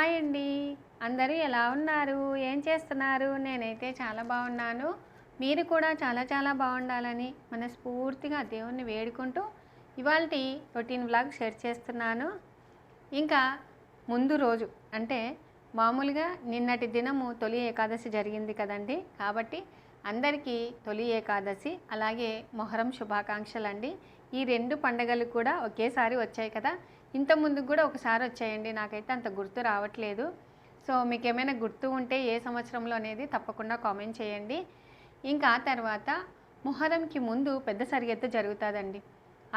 Hi అండి. అందరూ ఎలా ఉన్నారు? ఏం చేస్తున్నారు? నేనైతే చాలా బాగున్నాను. మీరు కూడా చాలా చాలా బాగుండాలని మనస్ఫూర్తిగా దేవుణ్ణి వేడుకుంటూ ఇవాళ రొటీన్ వ్లాగ్ షేర్ చేస్తున్నాను. ఇంకా ముందు రోజు అంటే మామూలుగా నిన్నటి దినము తొలి ఏకాదశి జరిగింది కదండి. కాబట్టి అందరికీ తొలి ఏకాదశి అలాగే మొహరం శుభాకాంక్షలు అండి ఈ రెండు పండగలు కూడా ఒకేసారి వచ్చాయి కదా. ఇంత ముందుకు కూడా ఒకసారి వచ్చేయండి. నాకైతే అంత గుర్తు రావట్లేదు. సో మీకు ఏమైనా గుర్తు ఉంటే ఏ సంవత్సరంలో అనేది తప్పకుండా కామెంట్ చేయండి. ఇంకా ఆ తర్వాత మొహరంకి ముందు పెద్ద సరిగెత్తు జరుగుతుందండి.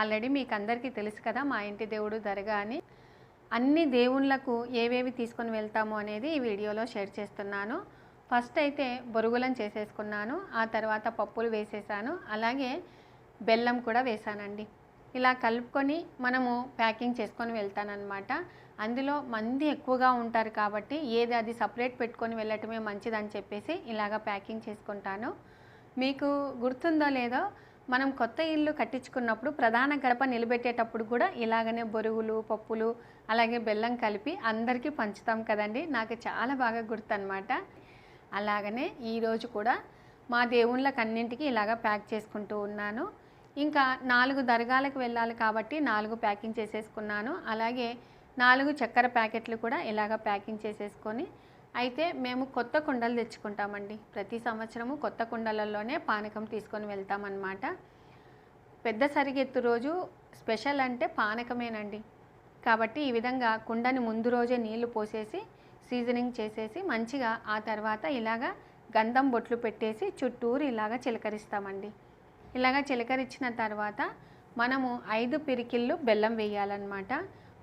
ఆల్రెడీ మీకు అందరికీ తెలుసు కదా మా ఇంటి దేవుడు దర్గా అని. అన్ని దేవుళ్ళకు ఏవేవి తీసుకొని వెళ్తాము అనేది ఈ వీడియోలో షేర్ చేస్తున్నాను. ఫస్ట్ అయితే బొరుగులను చేసేసుకున్నాను. ఆ తర్వాత పప్పులు వేసేసాను. అలాగే బెల్లం కూడా వేసానండి. ఇలా కలుపుకొని మనము ప్యాకింగ్ చేసుకొని వెళ్తానన్నమాట. అందులో మంది ఎక్కువగా ఉంటారు కాబట్టి ఏది అది సపరేట్ పెట్టుకొని వెళ్ళటమే మంచిదని చెప్పేసి ఇలాగ ప్యాకింగ్ చేసుకుంటాను. మీకు గుర్తుందో లేదో మనం కొత్త ఇల్లు కట్టించుకున్నప్పుడు ప్రధాన గడప నిలబెట్టేటప్పుడు కూడా ఇలాగనే బొరుగులు పప్పులు అలాగే బెల్లం కలిపి అందరికీ పంచుతాం కదండి. నాకు చాలా బాగా గుర్తు అలాగనే ఈరోజు కూడా మా దేవుళ్ళకి అన్నింటికి ఇలాగ ప్యాక్ చేసుకుంటూ ఉన్నాను. ఇంకా నాలుగు దర్గాలకు వెళ్ళాలి కాబట్టి నాలుగు ప్యాకింగ్ చేసేసుకున్నాను. అలాగే నాలుగు చక్కెర ప్యాకెట్లు కూడా ఇలాగ ప్యాకింగ్ చేసేసుకొని అయితే మేము కొత్త కుండలు తెచ్చుకుంటామండి. ప్రతి సంవత్సరము కొత్త కుండలలోనే పానకం తీసుకొని వెళ్తామన్నమాట. పెద్ద సరిగెత్తు రోజు స్పెషల్ అంటే పానకమేనండి. కాబట్టి ఈ విధంగా కుండని ముందు రోజే నీళ్ళు పోసేసి సీజనింగ్ చేసేసి మంచిగా ఆ తర్వాత ఇలాగా గంధం బొట్లు పెట్టేసి చుట్టూరు ఇలాగా చిలకరిస్తామండి. ఇలాగా చిలకరిచ్చిన తర్వాత మనము ఐదు పిరికిళ్ళు బెల్లం వేయాలన్నమాట.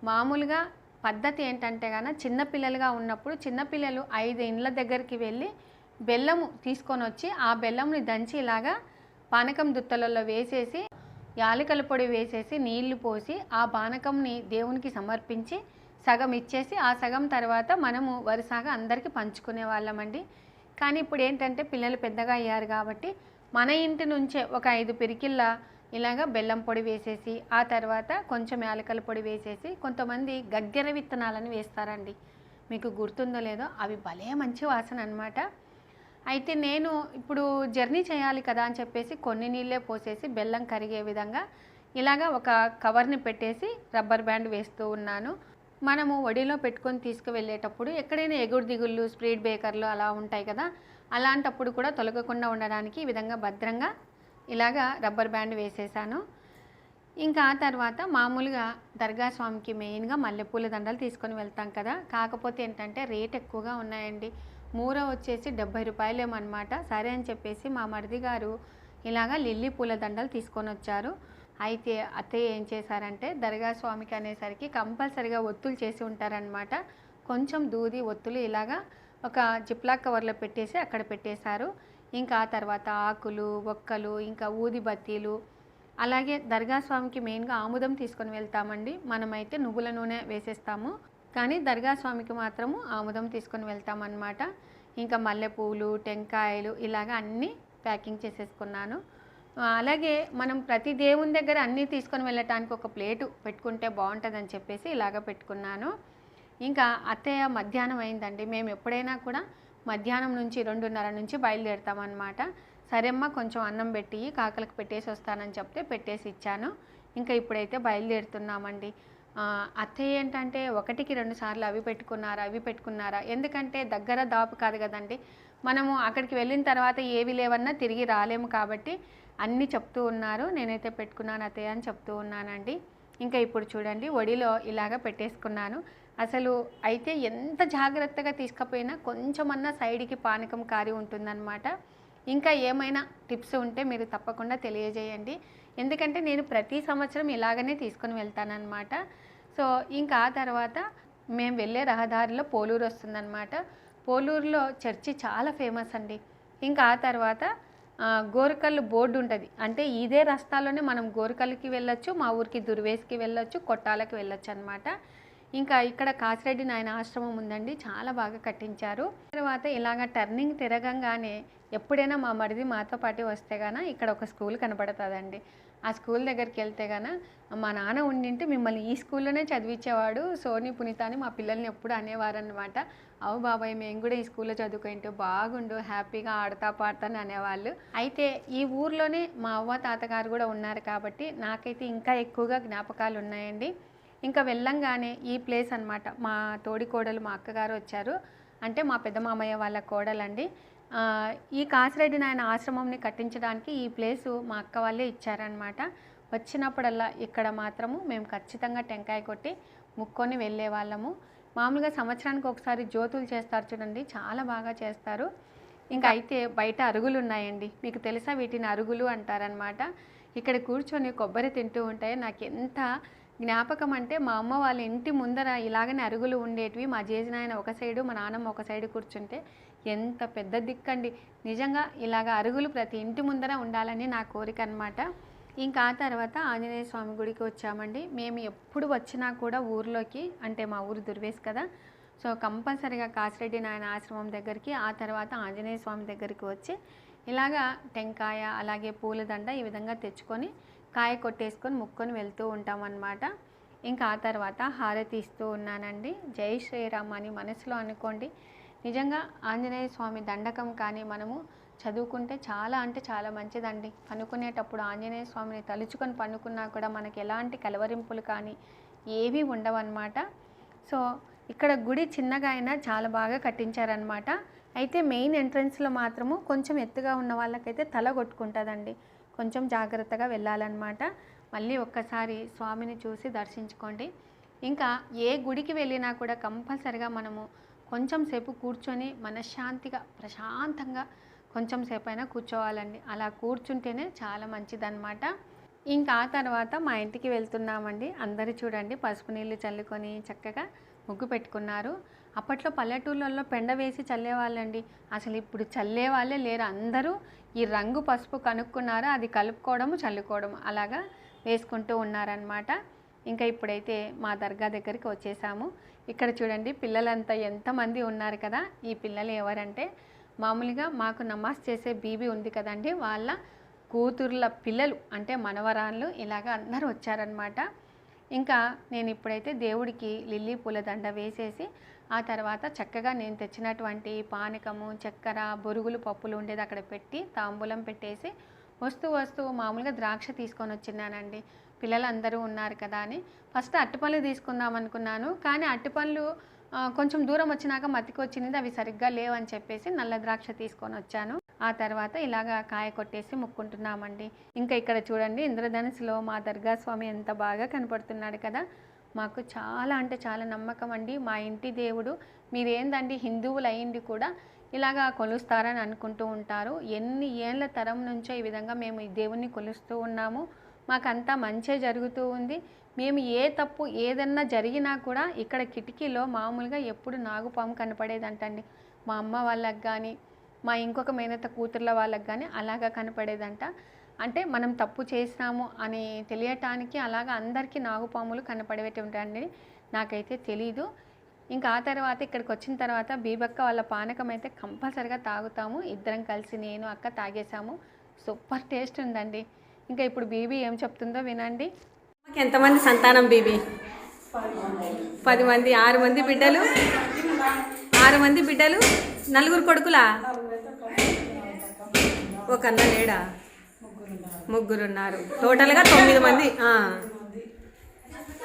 మామూలుగా పద్ధతి ఏంటంటే కనుక చిన్నపిల్లలుగా ఉన్నప్పుడు చిన్నపిల్లలు ఐదు ఇండ్ల దగ్గరికి వెళ్ళి బెల్లము తీసుకొని వచ్చి ఆ బెల్లంని దంచి ఇలాగా పానకం దుత్తలలో వేసేసి యాలకల పొడి వేసేసి నీళ్ళు పోసి ఆ పానకంని దేవునికి సమర్పించి సగం ఇచ్చేసి ఆ సగం తర్వాత మనము వరుసగా అందరికీ పంచుకునే వాళ్ళమండి. కానీ ఇప్పుడు ఏంటంటే పిల్లలు పెద్దగా అయ్యారు కాబట్టి మన ఇంటి నుంచే ఒక ఐదు పిరికిళ్ళ ఇలాగ బెల్లం పొడి వేసేసి ఆ తర్వాత కొంచెం యాలకల పొడి వేసేసి కొంతమంది గగ్గెర విత్తనాలను వేస్తారండి. మీకు గుర్తుందో లేదో అవి భలే మంచి వాసన అనమాట అయితే నేను ఇప్పుడు జర్నీ చేయాలి కదా అని చెప్పేసి కొన్ని నీళ్ళే పోసేసి బెల్లం కరిగే విధంగా ఇలాగా ఒక కవర్ని పెట్టేసి రబ్బర్ బ్యాండ్ వేస్తూ ఉన్నాను. మనము ఒడిలో పెట్టుకొని తీసుకువెళ్ళేటప్పుడు ఎక్కడైనా ఎగుడు దిగుళ్ళు స్పీడ్ బ్రేకర్లు అలా ఉంటాయి కదా అలాంటప్పుడు కూడా తొలగకుండా ఉండడానికి ఈ విధంగా భద్రంగా ఇలాగా రబ్బర్ బ్యాండ్ వేసేసాను. ఇంకా ఆ తర్వాత మామూలుగా దర్గా స్వామికి మెయిన్గా మల్లెపూల దండలు తీసుకొని వెళ్తాం కదా. కాకపోతే ఏంటంటే రేట్ ఎక్కువగా ఉన్నాయండి. మూర వచ్చేసి డెబ్బై రూపాయలేమన్నమాట. సరే అని చెప్పేసి మా మరిది గారు ఇలాగా లిల్లీ పూల దండలు తీసుకొని వచ్చారు. అయితే అత్తయ్య ఏం చేశారంటే దర్గా స్వామికి అనేసరికి కంపల్సరిగా ఒత్తులు చేసి ఉంటారనమాట కొంచెం దూది ఒత్తులు ఇలాగా ఒక జిప్లాక్ కవర్లో పెట్టేసి అక్కడ పెట్టేశారు. ఇంకా ఆ తర్వాత ఆకులు ఒక్కలు ఇంకా ఊది బత్తీలు. అలాగే దర్గా స్వామికి మెయిన్గా ఆముదం తీసుకొని వెళ్తామండి. మనమైతే నువ్వుల నూనె వేసేస్తాము. కానీ దర్గా స్వామికి మాత్రము ఆముదం తీసుకొని వెళ్తామన్నమాట. ఇంకా మల్లెపూలు టెంకాయలు ఇలాగ అన్నీ ప్యాకింగ్ చేసేసుకున్నాను. అలాగే మనం ప్రతి దేవుని దగ్గర అన్నీ తీసుకొని వెళ్ళటానికి ఒక ప్లేటు పెట్టుకుంటే బాగుంటుందని చెప్పేసి ఇలాగ పెట్టుకున్నాను. ఇంకా అత్తయ్య మధ్యాహ్నం అయిందండి. మేము ఎప్పుడైనా కూడా మధ్యాహ్నం నుంచి రెండున్నర నుంచి బయలుదేరుతామన్నమాట. సరేమ్మా కొంచెం అన్నం పెట్టి కాకలకు పెట్టేసి వస్తానని చెప్తే పెట్టేసి ఇచ్చాను. ఇంకా ఇప్పుడైతే బయలుదేరుతున్నామండి. అత్తయ్య ఏంటంటే ఒకటికి రెండు సార్లు అవి పెట్టుకున్నారా అవి పెట్టుకున్నారా? ఎందుకంటే దగ్గర దాపు కాదు కదండి. మనము అక్కడికి వెళ్ళిన తర్వాత ఏవి లేవన్నా తిరిగి రాలేము కాబట్టి అన్నీ చెప్తూ ఉన్నారు. నేనైతే పెట్టుకున్నాను అత్తయ్య అని చెప్తూ ఉన్నానండి. ఇంకా ఇప్పుడు చూడండి ఒడిలో ఇలాగ పెట్టేసుకున్నాను. అసలు అయితే ఎంత జాగ్రత్తగా తీసుకపోయినా కొంచెమన్నా సైడ్కి పానకం కారి ఉంటుందన్నమాట. ఇంకా ఏమైనా టిప్స్ ఉంటే మీరు తప్పకుండా తెలియజేయండి. ఎందుకంటే నేను ప్రతి సంవత్సరం ఇలాగనే తీసుకొని వెళ్తానన్నమాట. సో ఇంకా ఆ తర్వాత మేము వెళ్ళే రహదారిలో పోలూరు వస్తుందన్నమాట. పోలూరులో చర్చి చాలా ఫేమస్ అండి. ఇంకా ఆ తర్వాత గోరకల్లు బోర్డు ఉంటుంది. అంటే ఇదే రస్తాలోనే మనం గోరకల్లుకి వెళ్ళొచ్చు మా ఊరికి దుర్వేస్కి వెళ్ళొచ్చు కొట్టాలకి వెళ్ళొచ్చు అనమాట ఇంకా ఇక్కడ కాసిరెడ్డి నాయన ఆశ్రమం ఉందండి చాలా బాగా కట్టించారు. తర్వాత ఇలాగ టర్నింగ్ తిరగంగానే ఎప్పుడైనా మా మరిది మాతో పాటు వస్తే గాన ఇక్కడ ఒక స్కూల్ కనపడుతుందండి. ఆ స్కూల్ దగ్గరికి వెళ్తే గాన మా నాన్న ఉండింటే మిమ్మల్ని ఈ స్కూల్లోనే చదివించేవాడు సోని పునీత అని మా పిల్లల్ని ఎప్పుడు అనేవారు అనమాట అవు బాబాయ్ మేము కూడా ఈ స్కూల్లో చదువుకుంటూ బాగుండు హ్యాపీగా ఆడతా పాడతా అని అనేవాళ్ళు. అయితే ఈ ఊర్లోనే మా అవ్వ తాతగారు కూడా ఉన్నారు కాబట్టి నాకైతే ఇంకా ఎక్కువగా జ్ఞాపకాలు ఉన్నాయండి. ఇంకా వెళ్ళంగానే ఈ ప్లేస్ అన్నమాట. మా తోడి కోడలు మా అక్కగారు వచ్చారు. అంటే మా పెద్ద మామయ్య వాళ్ళ కోడలండి. ఈ కాసిరెడ్డి నాయన ఆశ్రమంని కట్టించడానికి ఈ ప్లేసు మా అక్క వాళ్ళే ఇచ్చారనమాట వచ్చినప్పుడల్లా ఇక్కడ మాత్రము మేము ఖచ్చితంగా టెంకాయ కొట్టి ముక్కొని వెళ్ళే వాళ్ళము మామూలుగా సంవత్సరానికి ఒకసారి జ్యోతులు చేస్తారు చూడండి చాలా బాగా చేస్తారు. ఇంకా అయితే బయట అరుగులు ఉన్నాయండి. మీకు తెలుసా వీటిని అరుగులు అంటారనమాట ఇక్కడ కూర్చొని కొబ్బరి తింటూ ఉంటే నాకు ఎంత జ్ఞాపకం అంటే మా అమ్మ వాళ్ళ ఇంటి ముందర ఇలాగనే అరుగులు ఉండేటివి. మా జేజనాయన ఒక సైడు మా నాన్నమ్మ ఒక సైడు కూర్చుంటే ఎంత పెద్ద దిక్కండి. నిజంగా ఇలాగ అరుగులు ప్రతి ఇంటి ముందర ఉండాలని నా కోరిక అనమాట ఇంకా ఆ తర్వాత ఆంజనేయ స్వామి గుడికి వచ్చామండి. మేము ఎప్పుడు వచ్చినా కూడా ఊర్లోకి అంటే మా ఊరు దుర్వేస్ కదా. సో కంపల్సరీగా కాసిరెడ్డి నాయన ఆశ్రమం దగ్గరికి ఆ తర్వాత ఆంజనేయ స్వామి దగ్గరికి వచ్చి ఇలాగా టెంకాయ అలాగే పూలదండ ఈ విధంగా తెచ్చుకొని కాయ కొట్టేసుకొని ముక్కొని వెళ్తూ ఉంటాం అన్నమాట ఇంకా ఆ తర్వాత హారతి ఇస్తూ ఉన్నానండి. జై శ్రీరామ్ అని మనసులో అనుకోండి. నిజంగా ఆంజనేయ స్వామి దండకం కానీ మనము చదువుకుంటే చాలా అంటే చాలా మంచిదండి. పనుకునేటప్పుడు ఆంజనేయ స్వామిని తలుచుకొని పనుకున్నా కూడా మనకి ఎలాంటి కలవరింపులు కానీ ఏవి ఉండవన్నమాట. సో ఇక్కడ గుడి చిన్నగా అయినా చాలా బాగా కట్టించారనమాట అయితే మెయిన్ ఎంట్రన్స్లో మాత్రము కొంచెం ఎత్తుగా ఉన్న వాళ్ళకైతే తల కొట్టుకుంటుందండి. కొంచెం జాగ్రత్తగా వెళ్ళాలన్నమాట. మళ్ళీ ఒక్కసారి స్వామిని చూసి దర్శించుకోండి. ఇంకా ఏ గుడికి వెళ్ళినా కూడా కంపల్సరిగా మనము కొంచెం సేపు కూర్చొని మనశ్శాంతిగా ప్రశాంతంగా కొంచెం సేపు అయినా కూర్చోవాలండి. అలా కూర్చుంటేనే చాలా మంచిదన్నమాట. ఇంకా ఆ తర్వాత మా ఇంటికి వెళ్తున్నామండి. అందరూ చూడండి పసుపు నీళ్ళు చల్లుకొని చక్కగా ముగ్గు పెట్టుకున్నారు. అప్పట్లో పల్లెటూళ్ళల్లో పెండ వేసి చల్లేవాళ్ళండి. అసలు ఇప్పుడు చల్లే వాళ్ళే లేరు. అందరూ ఈ రంగు పసుపు కనుక్కున్నారు. అది కలుపుకోవడము చల్లుకోవడం అలాగా వేసుకుంటూ ఉన్నారనమాట ఇంకా ఇప్పుడైతే మా దర్గా దగ్గరికి వచ్చేసాము. ఇక్కడ చూడండి పిల్లలంతా ఎంతమంది ఉన్నారు కదా. ఈ పిల్లలు ఎవరంటే మామూలుగా మాకు నమాజ్ చేసే బీబీ ఉంది కదండి వాళ్ళ కూతుర్ల పిల్లలు అంటే మనవరాళ్ళు ఇలాగ అందరూ వచ్చారనమాట ఇంకా నేను ఇప్పుడైతే దేవుడికి లిల్లీ పూల దండ వేసేసి ఆ తర్వాత చక్కగా నేను తెచ్చినటువంటి పానకము చక్కెర బొరుగులు పప్పులు ఉండేది అక్కడ పెట్టి తాంబూలం పెట్టేసి వస్తూ వస్తూ మామూలుగా ద్రాక్ష తీసుకొని వచ్చినానండి పిల్లలందరూ ఉన్నారు కదా అని. ఫస్ట్ అట్టుపళ్ళు తీసుకుందాం అనుకున్నాను కానీ అట్టుపళ్ళు కొంచెం దూరం వచ్చినాక మతికి వచ్చింది అవి సరిగ్గా లేవని చెప్పేసి నల్ల ద్రాక్ష తీసుకొని వచ్చాను. ఆ తర్వాత ఇలాగా కాయ కొట్టేసి ముక్కుంటున్నామండి. ఇంకా ఇక్కడ చూడండి ఇంద్రధనుసులో మా దర్గా స్వామి ఎంత బాగా కనపడుతున్నాడు కదా. మాకు చాలా అంటే చాలా నమ్మకం అండి. మా ఇంటి దేవుడు మీరేందండి హిందువులు అయ్యింది కూడా ఇలాగా కొలుస్తారని అనుకుంటూ ఉంటారు. ఎన్ని ఏళ్ళ తరం నుంచో ఈ విధంగా మేము ఈ దేవుణ్ణి కొలుస్తూ ఉన్నాము. మాకంతా మంచే జరుగుతూ ఉంది. మేము ఏ తప్పు ఏదన్నా జరిగినా కూడా ఇక్కడ కిటికీలో మామూలుగా ఎప్పుడు నాగుపాము కనపడేదంటండి. మా అమ్మ వాళ్ళకి కానీ మా ఇంకొక మేనత్త కూతుర్ల వాళ్ళకి కానీ అలాగా కనపడేదంట. అంటే మనం తప్పు చేసినాము అని తెలియటానికి అలాగా అందరికీ నాగుపాములు కనపడేవి ఉంటాయండి. నాకైతే తెలీదు. ఇంకా ఆ తర్వాత ఇక్కడికి వచ్చిన తర్వాత బీబక్క వాళ్ళ పానకం అయితే కంపల్సరిగా తాగుతాము. ఇద్దరం కలిసి నేను అక్క తాగేసాము సూపర్ టేస్ట్ ఉందండి. ఇంకా ఇప్పుడు బీబీ ఏం చెప్తుందో వినండి. ఎంతమంది సంతానం బీబీ? పది మంది. ఆరు మంది బిడ్డలు? ఆరు మంది బిడ్డలు? నలుగురు కొడుకులా? ఒక అన్న లేడా? ముగ్గురు ఉన్నారు టోటల్గా తొమ్మిది మంది.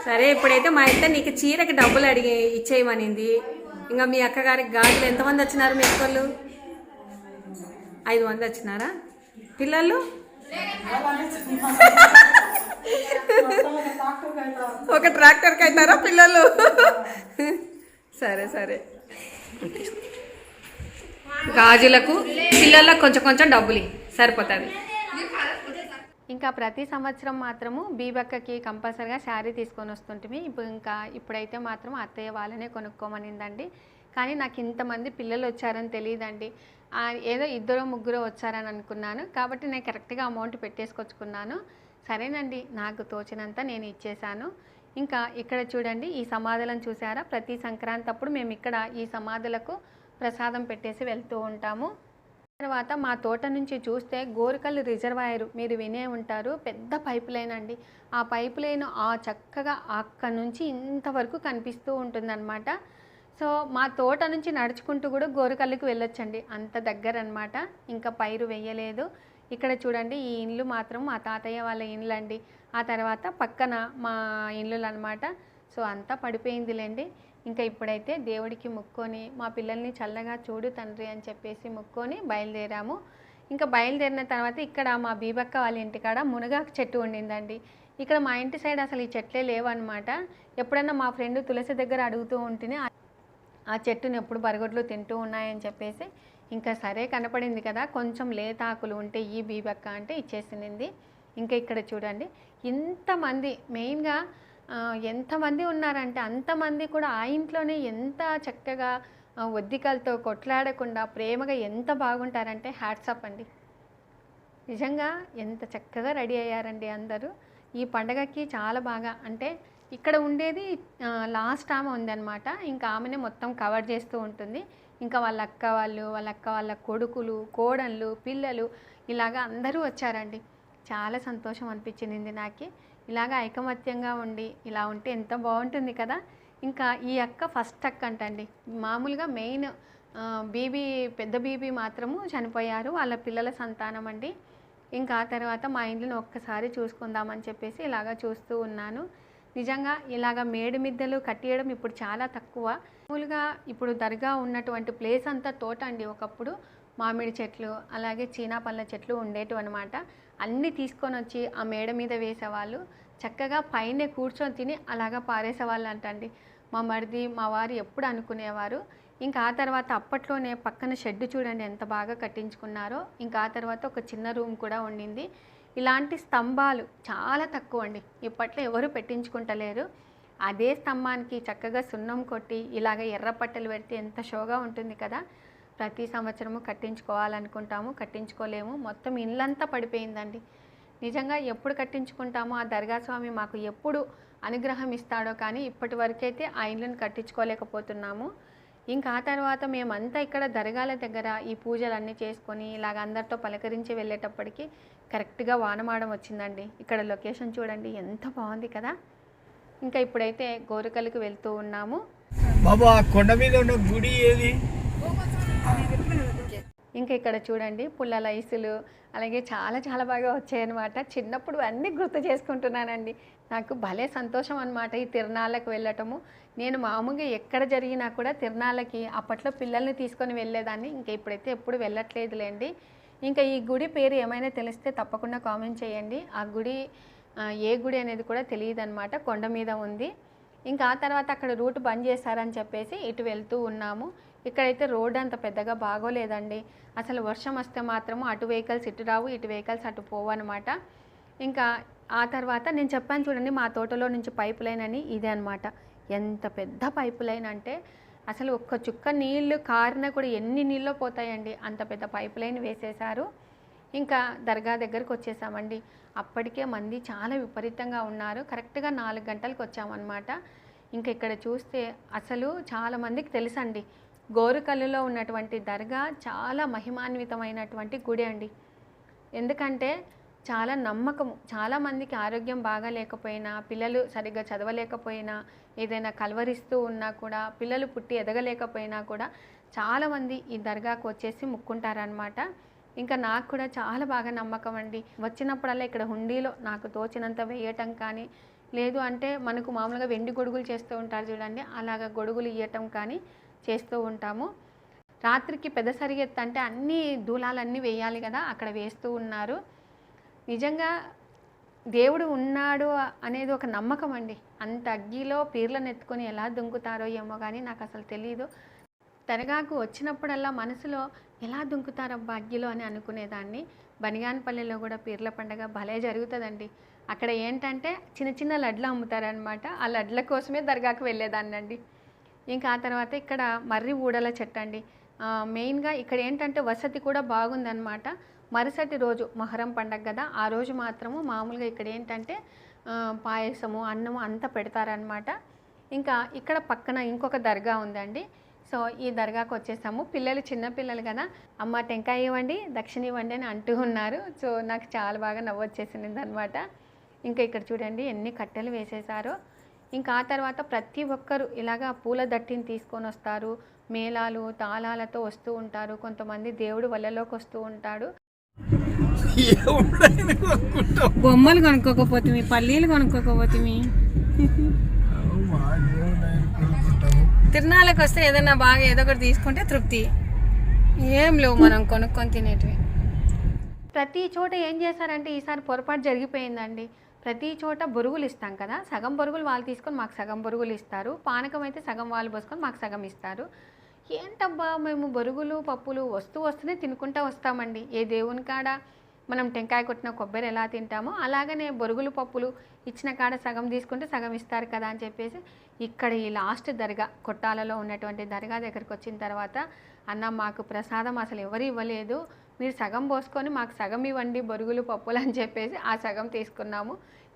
సరే ఇప్పుడైతే మా ఇంట నీకు చీరకి డబ్బులు అడిగి ఇచ్చేయమనింది. ఇంకా మీ అక్కగారికి గాజులు ఎంతమంది వచ్చినారు మీ అక్కళ్ళు ఐదు మంది వచ్చినారా? పిల్లలు? ఒక ట్రాక్టర్కి అవుతారా పిల్లలు? సరే సరే. గాజులకు పిల్లలకు కొంచెం కొంచెం డబ్బులు సరిపోతుంది. ఇంకా ప్రతి సంవత్సరం మాత్రము బీబక్కకి కంపల్సరిగా శారీ తీసుకొని వస్తుంటిమి. ఇప్పుడు ఇంకా ఇప్పుడైతే మాత్రం అత్తయ్య వాళ్ళనే కొనుక్కోమనిందండి. కానీ నాకు ఇంతమంది పిల్లలు వచ్చారని తెలియదండి. ఏదో ఇద్దరు ముగ్గురు వచ్చారని అనుకున్నాను. కాబట్టి నేను కరెక్ట్గా అమౌంట్ పెట్టేసుకొచ్చుకున్నాను. సరేనండి నాకు తోచినంత నేను ఇచ్చేశాను. ఇంకా ఇక్కడ చూడండి ఈ సమాధులను చూసారా ప్రతి సంక్రాంతి అప్పుడు మేము ఇక్కడ ఈ సమాధులకు ప్రసాదం పెట్టేసి వెళ్తూ ఉంటాము. తర్వాత మా తోట నుంచి చూస్తే గోరికల్ రిజర్వాయర్ మీరు వినే ఉంటారు. పెద్ద పైప్ లైన్ అండి. ఆ పైప్ లైన్ ఆ చక్కగా అక్కడ నుంచి ఇంతవరకు కనిపిస్తూ ఉంటుందన్నమాట. సో మా తోట నుంచి నడుచుకుంటూ కూడా గోరుకల్లుకి వెళ్ళొచ్చండి. అంత దగ్గర అనమాట ఇంకా పైరు వేయలేదు. ఇక్కడ చూడండి ఈ ఇండ్లు మాత్రం మా తాతయ్య వాళ్ళ ఇండ్లు అండి ఆ తర్వాత పక్కన మా ఇల్లులు అనమాట సో అంతా పడిపోయిందిలేండి. ఇంకా ఇప్పుడైతే దేవుడికి ముక్కొని మా పిల్లల్ని చల్లగా చూడు తండ్రి అని చెప్పేసి ముక్కొని బయలుదేరాము. ఇంకా బయలుదేరిన తర్వాత ఇక్కడ మా బీబక్క వాళ్ళ ఇంటికాడ మునగాకు చెట్టు ఉండిందండి. ఇక్కడ మా ఇంటి సైడ్ అసలు ఈ చెట్లే లేవన్నమాట. ఎప్పుడన్నా మా ఫ్రెండ్ తులసి దగ్గర అడుగుతూ ఉంటేనే ఆ- చెట్టుని ఎప్పుడు బరగొడ్లు తింటూ ఉన్నాయని చెప్పేసి ఇంకా సరే కనపడింది కదా కొంచెం లేత ఆకులు ఉంటే ఈ బీబక్క అంటే ఇచ్చేసింది ఇంకా ఇక్కడ చూడండి ఇంతమంది మెయిన్గా ఎంతమంది ఉన్నారంటే అంతమంది కూడా ఆ ఇంట్లోనే ఎంత చక్కగా ఒద్దికలతో కొట్లాడకుండా ప్రేమగా ఎంత బాగుంటారంటే హ్యాట్సప్ అండి. నిజంగా ఎంత చక్కగా రెడీ అయ్యారండి అందరూ. ఈ పండగకి చాలా బాగా అంటే ఇక్కడ ఉండేది లాస్ట్ ఆమె ఉందన్నమాట. ఇంకా ఆమెనే మొత్తం కవర్ చేస్తూ ఉంటుంది. ఇంకా వాళ్ళ అక్క వాళ్ళు వాళ్ళ అక్క వాళ్ళ కొడుకులు కోడళ్ళు పిల్లలు ఇలాగా అందరూ వచ్చారండి. చాలా సంతోషం అనిపించింది నాకు. ఇలాగా ఐకమత్యంగా ఉండి ఇలా ఉంటే ఎంత బాగుంటుంది కదా. ఇంకా ఈ అక్క ఫస్ట్ అక్క అంటండి. మామూలుగా మెయిన్ బీబీ పెద్ద బీబీ మాత్రము చనిపోయారు. వాళ్ళ పిల్లల సంతానం అండి. ఇంకా ఆ తర్వాత మా ఇంట్లో ఒక్కసారి చూసుకుందామని చెప్పేసి ఇలాగా చూస్తూ ఉన్నాను. నిజంగా ఇలాగ మేడి మిద్దెలు కట్టియడం ఇప్పుడు చాలా తక్కువ. మామూలుగా ఇప్పుడు దర్గా ఉన్నటువంటి ప్లేస్ అంతా తోట అండి ఒకప్పుడు. మామిడి చెట్లు అలాగే చీనా పళ్ళ చెట్లు ఉండేటివి అనమాట అన్నీ తీసుకొని వచ్చి ఆ మేడ మీద వేసేవాళ్ళు. చక్కగా పైనే కూర్చొని తిని అలాగా పారేసేవాళ్ళు అంటండి. మా మరిది మా వారు ఎప్పుడు అనుకునేవారు. ఇంకా ఆ తర్వాత అప్పట్లోనే పక్కన షెడ్ చూడండి ఎంత బాగా కట్టించుకున్నారో. ఇంకా ఆ తర్వాత ఒక చిన్న రూమ్ కూడా ఉండింది. ఇలాంటి స్తంభాలు చాలా తక్కువ అండి ఇప్పట్లో ఎవరు పెట్టించుకుంటలేరు. అదే స్తంభానికి చక్కగా సున్నం కొట్టి ఇలాగ ఎర్ర పట్టెలు పెడితే ఎంత షోగా ఉంటుంది కదా. ప్రతి సంవత్సరము కట్టించుకోవాలనుకుంటాము కట్టించుకోలేము. మొత్తం ఇల్లంతా పడిపోయిందండి. నిజంగా ఎప్పుడు కట్టించుకుంటామో ఆ దర్గా స్వామి మాకు ఎప్పుడు అనుగ్రహం ఇస్తాడో కానీ ఇప్పటి వరకైతే ఆ ఇల్లుని కట్టించుకోలేకపోతున్నాము. ఇంకా ఆ తర్వాత మేమంతా ఇక్కడ దర్గాల దగ్గర ఈ పూజలన్నీ చేసుకొని ఇలాగ అందరితో పలకరించి వెళ్ళేటప్పటికి కరెక్ట్గా వానమాడం వచ్చిందండి. ఇక్కడ లొకేషన్ చూడండి ఎంత బాగుంది కదా. ఇంకా ఇప్పుడైతే గోరికలకు వెళ్తూ ఉన్నాము. బాబా ఆ కొండ మీద ఉన్న గుడి ఏది? ఇంకా ఇక్కడ చూడండి పుల్లల ఐసులు అలాగే చాలా చాలా బాగా వచ్చాయన్నమాట. చిన్నప్పుడు అన్నీ గుర్తు చేసుకుంటున్నానండి. నాకు భలే సంతోషం అనమాట ఈ తిరణాలకు వెళ్ళటము. నేను మామూలుగా ఎక్కడ జరిగినా కూడా తిరణాలకి అప్పట్లో పిల్లల్ని తీసుకొని వెళ్ళేదాన్ని. ఇంకా ఇప్పుడైతే ఎప్పుడు వెళ్ళట్లేదులేండి. ఇంకా ఈ గుడి పేరు ఏమైనా తెలిస్తే తప్పకుండా కామెంట్ చేయండి. ఆ గుడి ఏ గుడి అనేది కూడా తెలియదు అనమాట కొండ మీద ఉంది. ఇంకా ఆ తర్వాత అక్కడ రూట్ బంద్ చేశారని చెప్పేసి ఇటు వెళ్తూ ఉన్నాము. ఇక్కడైతే రోడ్ అంత పెద్దగా బాగోలేదండి. అసలు వర్షం వస్తే మాత్రము అటు వెహికల్స్ ఇటు రావు ఇటు వెహికల్స్ అటు పోవు అనమాట ఇంకా ఆ తర్వాత నేను చెప్పాను చూడండి మా తోటలో నుంచి పైప్ లైన్ అని ఇదే అనమాట ఎంత పెద్ద పైప్ లైన్ అంటే అసలు ఒక్క చుక్క నీళ్ళు కారినా కూడా ఎన్ని నీళ్ళు పోతాయండి. అంత పెద్ద పైప్ లైన్ వేసేశారు. ఇంకా దర్గా దగ్గరకు వచ్చేసామండి. అప్పటికే మంది చాలా విపరీతంగా ఉన్నారు. కరెక్ట్గా నాలుగు గంటలకు వచ్చామన్నమాట. ఇంకా ఇక్కడ చూస్తే అసలు చాలా మందికి తెలుసండి. గోరుకల్లులో ఉన్నటువంటి దర్గా చాలా మహిమాన్వితమైనటువంటి గుడి అండి. ఎందుకంటే చాలా నమ్మకము చాలామందికి ఆరోగ్యం బాగా లేకపోయినా పిల్లలు సరిగ్గా చదవలేకపోయినా ఏదైనా కలవరిస్తూ ఉన్నా కూడా పిల్లలు పుట్టి ఎదగలేకపోయినా కూడా చాలామంది ఈ దర్గాకు వచ్చేసి ముక్కుంటారనమాట ఇంకా నాకు కూడా చాలా బాగా నమ్మకం అండి. వచ్చినప్పుడల్లా ఇక్కడ హుండీలో నాకు తోచినంత వేయటం కానీ లేదు అంటే మనకు మామూలుగా వెండి గొడుగులు చేస్తూ ఉంటారు చూడండి అలాగ గొడుగులు ఇవ్వటం కానీ చేస్తూ ఉంటాము. రాత్రికి పెద్ద సరిగెత్తు అంటే అన్ని దూలాలన్నీ వేయాలి కదా అక్కడ వేస్తూ ఉన్నారు. నిజంగా దేవుడు ఉన్నాడు అనేది ఒక నమ్మకం అండి. అంత అగ్గిలో పీర్లను ఎత్తుకొని ఎలా దుంకుతారో ఏమో కానీ నాకు అసలు తెలియదు తెరగాకు వచ్చినప్పుడల్లా మనసులో ఎలా దుంకుతారబ్బా అగ్గిలో అని అనుకునేదాన్ని. బనిగానపల్లిలో కూడా పీర్ల పండగ భలే జరుగుతుందండి. అక్కడ ఏంటంటే చిన్న చిన్న లడ్లు అమ్ముతారనమాట ఆ లడ్ల కోసమే దర్గాకు వెళ్ళేదాన్ని అండి ఇంకా ఆ తర్వాత ఇక్కడ మర్రి ఊడల చెట్టు అండి మెయిన్గా ఇక్కడ ఏంటంటే వసతి కూడా బాగుందన్నమాట. మరుసటి రోజు మొహరం పండగ కదా ఆ రోజు మాత్రము మామూలుగా ఇక్కడ ఏంటంటే పాయసము అన్నము అంతా పెడతారనమాట ఇంకా ఇక్కడ పక్కన ఇంకొక దర్గా ఉందండి. సో ఈ దర్గాకు వచ్చేసాము. పిల్లలు చిన్నపిల్లలు కదా అమ్మ టెంకాయ ఇవ్వండి దక్షిణ ఇవ్వండి అని అంటూ ఉన్నారు. సో నాకు చాలా బాగా నవ్వు వచ్చేసింది అనమాట ఇంకా ఇక్కడ చూడండి ఎన్ని కట్టెలు వేసేసారో. ఇంకా ఆ తర్వాత ప్రతి ఒక్కరు ఇలాగా పూల దట్టిని తీసుకొని వస్తారు. మేళాలు తాళాలతో వస్తూ ఉంటారు. కొంతమంది దేవుడు వల్లలోకి వస్తూ ఉంటాడు. బొమ్మలు కొనుక్కోకపోతే మీ పల్లీలు కొనుక్కోకపోతే మీ. తిరునాళ్ళకి వస్తే ఏదైనా బాగా ఏదో ఒకటి తీసుకుంటే తృప్తి. ఏం లేవు మనం కొనుక్కొని తినేటివి. ప్రతి చోట ఏం చేశారంటే ఈసారి పొరపాటు జరిగిపోయిందండి. ప్రతి చోట బొరుగులు ఇస్తాం కదా. సగం బొరుగులు వాళ్ళు తీసుకొని మాకు సగం బొరుగులు ఇస్తారు. పానకం అయితే సగం వాళ్ళు పోసుకొని మాకు సగం ఇస్తారు. ఏంటబ్బా మేము బొరుగులు పప్పులు వస్తూ వస్తూనే తినుకుంటా వస్తామండి. ఏ దేవుని కాడ మనం టెంకాయ కొట్టిన కొబ్బరి ఎలా తింటామో అలాగనే బొరుగులు పప్పులు ఇచ్చిన కాడ సగం తీసుకుంటే సగం ఇస్తారు కదా అని చెప్పేసి ఇక్కడ ఈ లాస్ట్ దర్గా కొట్టాలలో ఉన్నటువంటి దర్గా దగ్గరికి వచ్చిన తర్వాత అన్న మాకు ప్రసాదం అసలు ఎవరు ఇవ్వలేదు. మీరు సగం పోసుకొని మాకు సగం ఇవ్వండి బొరుగులు పప్పులు అని చెప్పేసి ఆ సగం తీసుకున్నాము.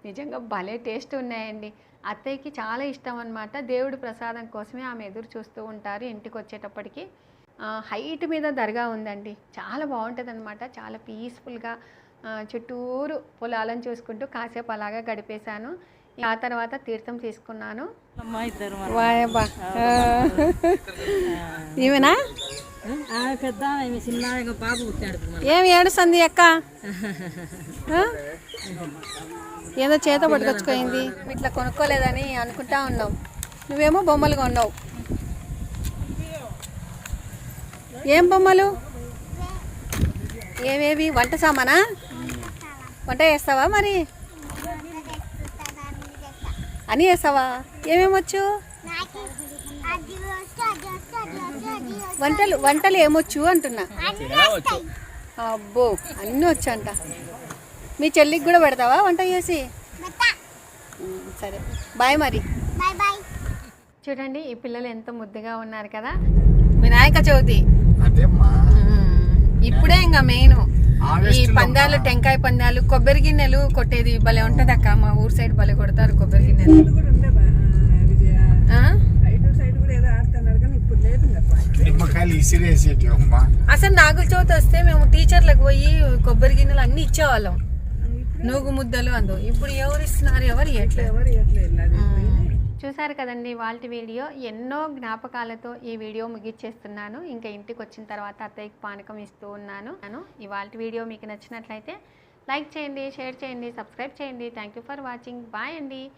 నిజంగా భలే టేస్ట్ ఉన్నాయండి. అత్తయ్యకి చాలా ఇష్టం అనమాట దేవుడి ప్రసాదం కోసమే ఆమె ఎదురు చూస్తూ ఉంటారు ఇంటికి వచ్చేటప్పటికి. హైట్ మీద దర్గా ఉందండి. చాలా బాగుంటుంది అనమాట చాలా పీస్ఫుల్గా చుట్టూరు పొలాలను చూసుకుంటూ కాసేపు అలాగా గడిపేశాను. ఆ తర్వాత తీర్థం తీసుకున్నాను. వాయబ్బా. ఈమెనా పెద్ద చిన్న బాబు పుట్టాడు ఏం ఏడుస్తుంది అక్క? ఏదో చేత పట్టుకొచ్చుకోయింది. ఇట్లా కొనుక్కోలేదని అనుకుంటా ఉన్నావు. నువ్వేమో బొమ్మలు కొన్నావు. ఏం బొమ్మలు? ఏవేవి? వంట సామానా? వంట చేస్తావా మరి? అని చేస్తావా? ఏమేమి వచ్చు? వంటలు వంటలు ఏమొచ్చు అంటున్నా? అబ్బో అన్నీ వచ్చంట. మీ చెల్లికి కూడా పెడతావా వంట చేసి? సరే. బాయ్ మరి. చూడండి ఈ పిల్లలు ఎంత ముద్దుగా ఉన్నారు కదా. వినాయక చవితి. ఇప్పుడే ఇంకా మెయిన్. ఈ పందాలు టెంకాయ పందాలు కొబ్బరి గిన్నెలు కొట్టేది భలే ఉంటది అక్క మా ఊరు సైడ్ భలే కొడతారు కొబ్బరి గిన్నెలు. ఇసిరేసేటి అమ్మా అసలు నాగుల చవితి వస్తే మేము టీచర్లకు పోయి కొబ్బరి గిన్నెలు అన్ని ఇచ్చేవాళ్ళం. నూగు ముద్దలు అందు. ఇప్పుడు ఎవరు ఇస్తున్నారు ఎవరు చూసారు కదండి వాళ్ళ వీడియో. ఎన్నో జ్ఞాపకాలతో ఈ వీడియో ముగిచ్చేస్తున్నాను. ఇంకా ఇంటికి వచ్చిన తర్వాత అత్తయ్యకి పానకం ఇస్తూ ఉన్నాను. నేను ఇవాళ వీడియో మీకు నచ్చినట్లయితే లైక్ చేయండి షేర్ చేయండి సబ్స్క్రైబ్ చేయండి. Thank you for watching bye అండి.